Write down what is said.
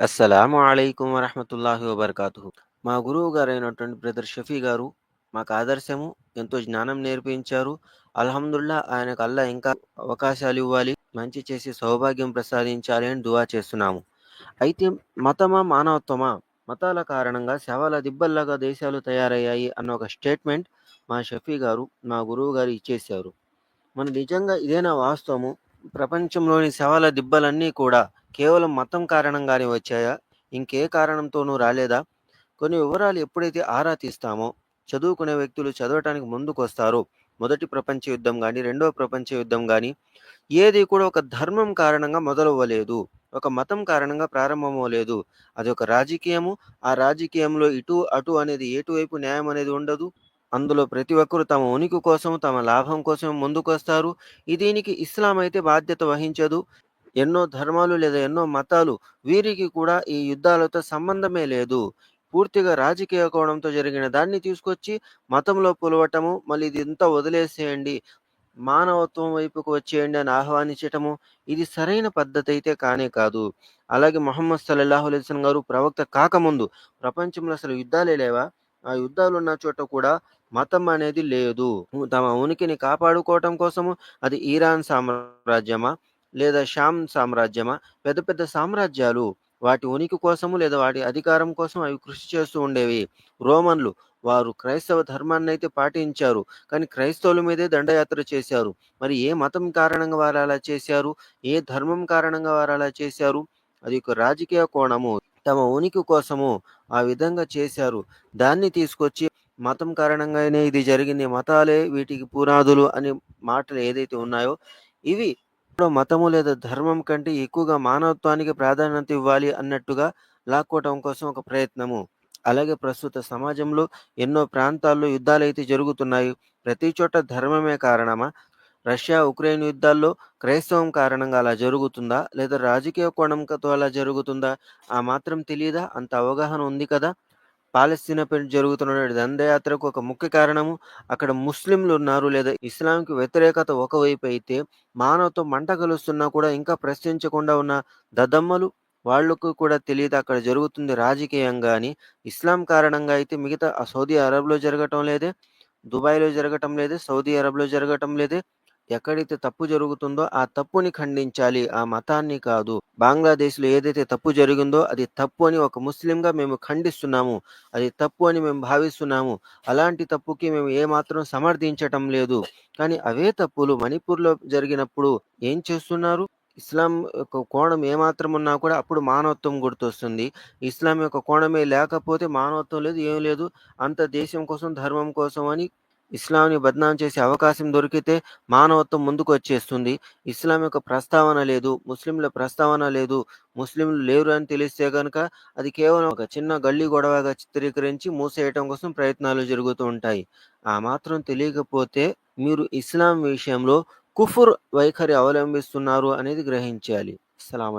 అస్సలాము అయికం వరహమతుల్లాహి వబర్కాతు మా గురువు గారైనటువంటి బ్రదర్ షఫీ గారు మాకు ఆదర్శము ఎంతో జ్ఞానం నేర్పించారు. అల్హమ్దుల్లా ఆయనకు అల్లా ఇంకా అవకాశాలు ఇవ్వాలి మంచి చేసి సౌభాగ్యం ప్రసాదించాలి అని దువా చేస్తున్నాము. అయితే మతమా మానవత్వమా? మతాల కారణంగా శవాల దిబ్బల్లాగా దేశాలు తయారయ్యాయి అన్న ఒక స్టేట్మెంట్ మా షఫీ గారు మా గురువు గారు ఇచ్చేశారు. మన నిజంగా ఇదేనా వాస్తవము? ప్రపంచంలోని శవాల దిబ్బలన్నీ కూడా కేవలం మతం కారణంగానే వచ్చాయా? ఇంకే కారణంతోనూ రాలేదా? కొన్ని వివరాలు ఎప్పుడైతే ఆరా తీస్తామో చదువుకునే వ్యక్తులు చదవటానికి ముందుకొస్తారో, మొదటి ప్రపంచ యుద్ధం కానీ రెండవ ప్రపంచ యుద్ధం కానీ ఏది కూడా ఒక ధర్మం కారణంగా మొదలవ్వలేదు. ఒక మతం కారణంగా ప్రారంభమవ్వలేదు. అది ఒక రాజకీయము. ఆ రాజకీయంలో ఇటు అటు అనేది ఎటువైపు న్యాయం అనేది ఉండదు. అందులో ప్రతి ఒక్కరు తమ ఉనికి కోసం తమ లాభం కోసం ముందుకు వస్తారు దీనికి ఇస్లాం అయితే బాధ్యత వహించదు. ఎన్నో ధర్మాలు లేదా ఎన్నో మతాలు వీరికి కూడా ఈ యుద్ధాలతో సంబంధమే లేదు. పూర్తిగా రాజకీయ కోణంతో జరిగిన దాన్ని తీసుకొచ్చి మతంలో పులవటము మళ్ళీ ఇది ఇంత వదిలేసేయండి మానవత్వం వైపుకు వచ్చేయండి అని ఆహ్వానించటము ఇది సరైన పద్ధతి అయితే కానే కాదు. అలాగే మొహమ్మద్ సల్లాహు అలైస్లం గారు ప్రవక్త కాకముందు ప్రపంచంలో అసలు యుద్ధాలే లేవా? ఆ యుద్ధాలు ఉన్న చోట కూడా మతం అనేది లేదు. తమ ఉనికిని కాపాడుకోవటం కోసము అది ఈరాన్ సామ్రాజ్యమా? లేదా షామ్ సామ్రాజ్యమా? పెద్ద పెద్ద సామ్రాజ్యాలు వాటి ఉనికి కోసము లేదా వాటి అధికారం కోసం అవి కృషి చేస్తూ ఉండేవి. రోమన్లు వారు క్రైస్తవ ధర్మాన్ని అయితే పాటించారు. కానీ క్రైస్తవుల మీదే దండయాత్ర చేశారు. మరి ఏ మతం కారణంగా వారు అలా చేశారు? ఏ ధర్మం కారణంగా వారు అలా చేశారు? అది ఒక రాజకీయ కోణము. తమ ఉనికి కోసము ఆ విధంగా చేశారు. దాన్ని తీసుకొచ్చి మతం కారణంగానే ఇది జరిగింది. మతాలే వీటికి పునాదులు అనే మాటలు ఏదైతే ఉన్నాయో ఇవి మతము లేదా ధర్మం కంటే ఎక్కువగా మానవత్వానికి ప్రాధాన్యత ఇవ్వాలి అన్నట్టుగా లాక్కోవటం కోసం ఒక ప్రయత్నము. అలాగే ప్రస్తుత సమాజంలో ఎన్నో ప్రాంతాల్లో యుద్ధాలు అయితే జరుగుతున్నాయి. ప్రతి చోట ధర్మమే కారణమా? రష్యా ఉక్రెయిన్ యుద్ధాల్లో క్రైస్తవం కారణంగా అలా జరుగుతుందా? లేదా రాజకీయ కోణంతో అలా జరుగుతుందా? ఆ మాత్రం తెలియదా? అంత అవగాహన ఉంది కదా? పాలస్తీనా పైన జరుగుతున్న దండయాత్రకు ఒక ముఖ్య కారణము అక్కడ ముస్లింలు ఉన్నారు లేదా ఇస్లాంకి వ్యతిరేకత ఒకవైపు అయితే మానవతో మంట కలుస్తున్నా కూడా ఇంకా ప్రశ్నించకుండా ఉన్న దద్దమ్మలు వాళ్ళకు కూడా తెలియదు అక్కడ జరుగుతుంది రాజకీయంగా అని. ఇస్లాం కారణంగా అయితే మిగతా సౌదీ అరబ్లో జరగటం లేదే దుబాయ్లో జరగటం లేదే సౌదీ అరబ్లో జరగటం లేదే ఎక్కడైతే తప్పు జరుగుతుందో ఆ తప్పుని ఖండించాలి. ఆ మతాన్ని కాదు. బంగ్లాదేశ్లో ఏదైతే తప్పు జరిగిందో అది తప్పు అని ఒక ముస్లింగా మేము ఖండిస్తున్నాము. అది తప్పు అని మేము భావిస్తున్నాము. అలాంటి తప్పుకి మేము ఏమాత్రం సమర్థించటం లేదు. కానీ అవే తప్పులు మణిపూర్లో జరిగినప్పుడు ఏం చేస్తున్నారు? ఇస్లాం యొక్క కోణం ఏమాత్రం ఉన్నా కూడా అప్పుడు మానవత్వం గుర్తొస్తుంది. ఇస్లాం యొక్క కోణమే లేకపోతే మానవత్వం లేదు ఏం లేదు. అంత దేశం కోసం ధర్మం కోసం అని ఇస్లాంని బద్నాం చేసే అవకాశం దొరికితే మానవత్వం ముందుకు వచ్చేస్తుంది. ఇస్లాం యొక్క ప్రస్తావన లేదు ముస్లింల ప్రస్తావన లేదు ముస్లింలు లేరు అని తెలిస్తే కనుక అది కేవలం ఒక చిన్న గల్లీ గొడవగా చిత్రీకరించి మూసేయటం కోసం ప్రయత్నాలు జరుగుతూ ఉంటాయి. ఆ మాత్రం తెలియకపోతే మీరు ఇస్లాం విషయంలో కుఫుర్ వైఖరి అవలంబిస్తున్నారు అనేది గ్రహించాలి. అస్సలం